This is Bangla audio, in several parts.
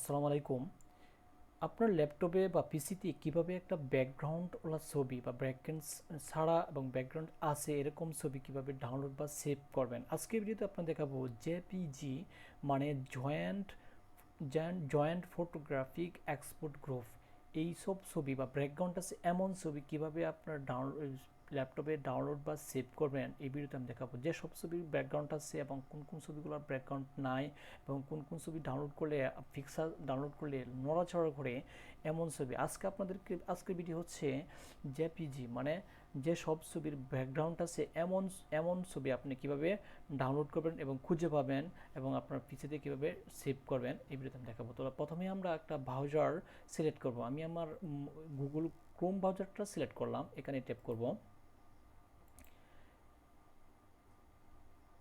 আসসালামু আলাইকুম। আপনার ল্যাপটপে বা পিসিতে কীভাবে একটা ব্যাকগ্রাউন্ড ওলা ছবি বা ব্যাকগ্রাউন্ড ছাড়া এবং ব্যাকগ্রাউন্ড আছে এরকম ছবি কীভাবে ডাউনলোড বা সেভ করবেন? আজকে ভিডিওতে আপনার দেখাবো জেপিজি মানে joint joint photographic export group এই সব ছবি বা ব্যাকগ্রাউন্ড আছে এমন ছবি কীভাবে আপনার ডাউনলোড ল্যাপটপে ডাউনলোড বা সেভ করবেন, এই ভিডিওতে আমি দেখাবো যে সব ছবির ব্যাকগ্রাউন্ড আছে এবং কোন কোন ছবিগুলোর ব্যাকগ্রাউন্ড নাই এবং কোন কোন ছবি ডাউনলোড করলে পিকচার ডাউনলোড করলে নড়াচড়া করে এমন ছবি। আজকে আপনাদেরকে, আজকের ভিডিও হচ্ছে জেপিজি মানে যে সব ছবির ব্যাকগ্রাউন্ড আছে, এমন এমন ছবি আপনি কীভাবে ডাউনলোড করবেন এবং খুঁজে পাবেন এবং আপনার পিছিয়ে কীভাবে সেভ করবেন, এই ভিডিওতে আমি দেখাবো। তো প্রথমে আমরা একটা ব্রাউজার সিলেক্ট করব। আমি আমার গুগল ক্রোম ব্রাউজারটা সিলেক্ট করলাম, এখানে ট্যাপ করব।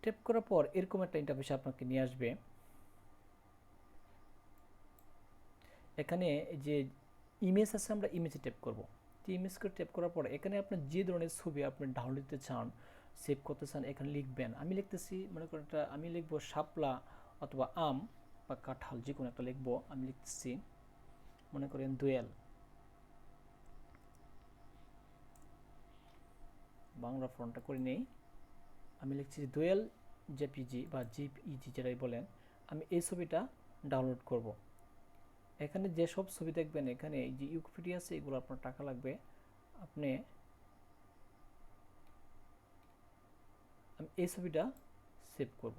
ট্যাপ করার পর এরকম একটা ইন্টারফেস আপনাকে নিয়ে আসবে। এখানে যে ইমেজ আছে, আমরা ইমেজে ট্যাপ করব। তো ইমেজ করে ট্যাপ করার পর এখানে আপনার যে ধরনের ছবি আপনি ডাউনলোড দিতে চান সেভ করতে চান, এখানে লিখবেন। আমি লিখতেছি, মনে করেন একটা, আমি লিখব শাপলা অথবা আম বা কাঁঠাল, যে কোনো একটা লিখব, আমি লিখতেছি, মনে করেন দোয়েল। বাংলা ফোনটা করে নেই। আমি লিখছি দোয়েল জেপিজি বা জিপিজি যেটাই বলেন, আমি এই ছবিটা ডাউনলোড করব। এখানে যেসব ছবি দেখবেন, এখানে এই যে ইউকপিডি আছে, এগুলো আপনার টাকা লাগবে। আপনি আমি এই ছবিটা সেভ করব।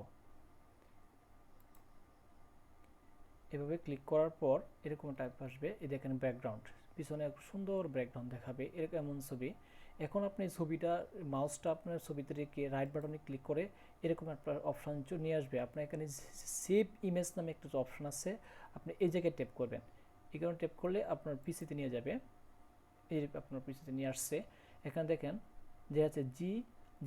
এভাবে ক্লিক করার পর এরকম টাইপ আসবে। এই দেখেন ব্যাকগ্রাউন্ড পিছনে এক সুন্দর ব্যাকগ্রাউন্ড দেখাবে, এরকম এমন ছবি। এখন আপনি ছবিটা মাউসটা আপনার ছবিতে রেখে রাইট বাটনে ক্লিক করে এরকম একটা অপশান নিয়ে আসবে। আপনার এখানে সেভ ইমেজ নামে একটা অপশান আছে, আপনি এই জায়গায় ট্যাপ করবেন। কারণে ট্যাপ করলে আপনার পিসিতে নিয়ে যাবে। এই আপনার পিসিতে নিয়ে আসছে। এখানে দেখেন যে আছে জি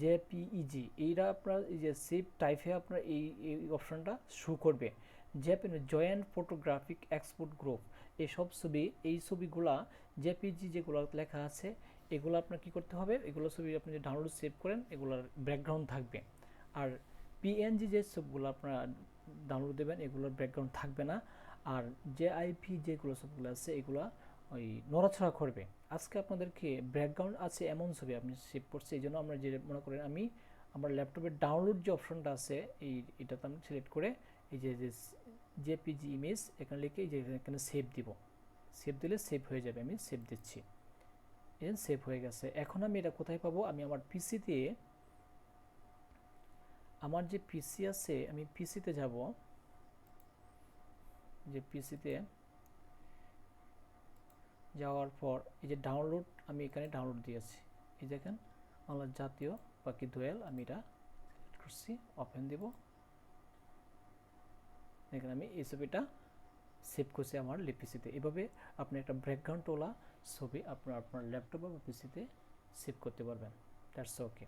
জে পিইজি এইটা আপনার এই যে সেভ টাইপে আপনার এই এই অপশানটা শো করবে। JP joint photographic export group এই সব ছবি, এই ছবিগুলা জেপিজি যেগুলো লেখা আছে এগুলো আপনার কি করতে হবে? এগুলো ছবি আপনি যে ডাউনলোড সেভ করেন, এগুলোর ব্যাকগ্রাউন্ড থাকবে। আর পিএনজি যে সবগুলো আপনারা ডাউনলোড দেবেন, এগুলোর ব্যাকগ্রাউন্ড থাকবে না। আর যে আইপি যেগুলো সবগুলো আছে, এগুলো ওই নড়াছড়া করবে। আজকে আপনাদেরকে ব্যাকগ্রাউন্ড আছে, এমন ছবি আপনি সেভ করছে, এই জন্য আমরা যে মনে করেন আমি আমার ল্যাপটপের ডাউনলোড যে অপশনটা আছে, এই, এটাতে আমি সিলেক্ট করে এই যে জেপিজি ইমেজ এখানে লিখে এই যে এখানে সেভ দিব। সেভ দিলে সেভ হয়ে যাবে, আমি সেভ দিচ্ছি। সেভ হয়ে গেছে। এখন আমি এটা কোথায় পাবো? আমি আমার পিসিতে আমার যে পিসি আছে, আমি পিসিতে যাব। যে পিসিতে যাওয়ার পর, এই যে ডাউনলোড আমি এখানে ডাউনলোড দিয়েছি। এই দেখেন, বাংলা জাতীয় বাকি দোয়েল, আমি এটা করছি ওপেন দিব। এখানে আমি এই ছবিটা সেভ করছে আমার লিপিসিতে এভাবে আপনি একটা ব্যাকগ্রাউন্ড তোলা ছবি আপনার আপনার ল্যাপটপ বা পিসিতে সেভ করতে পারবেন। That's okay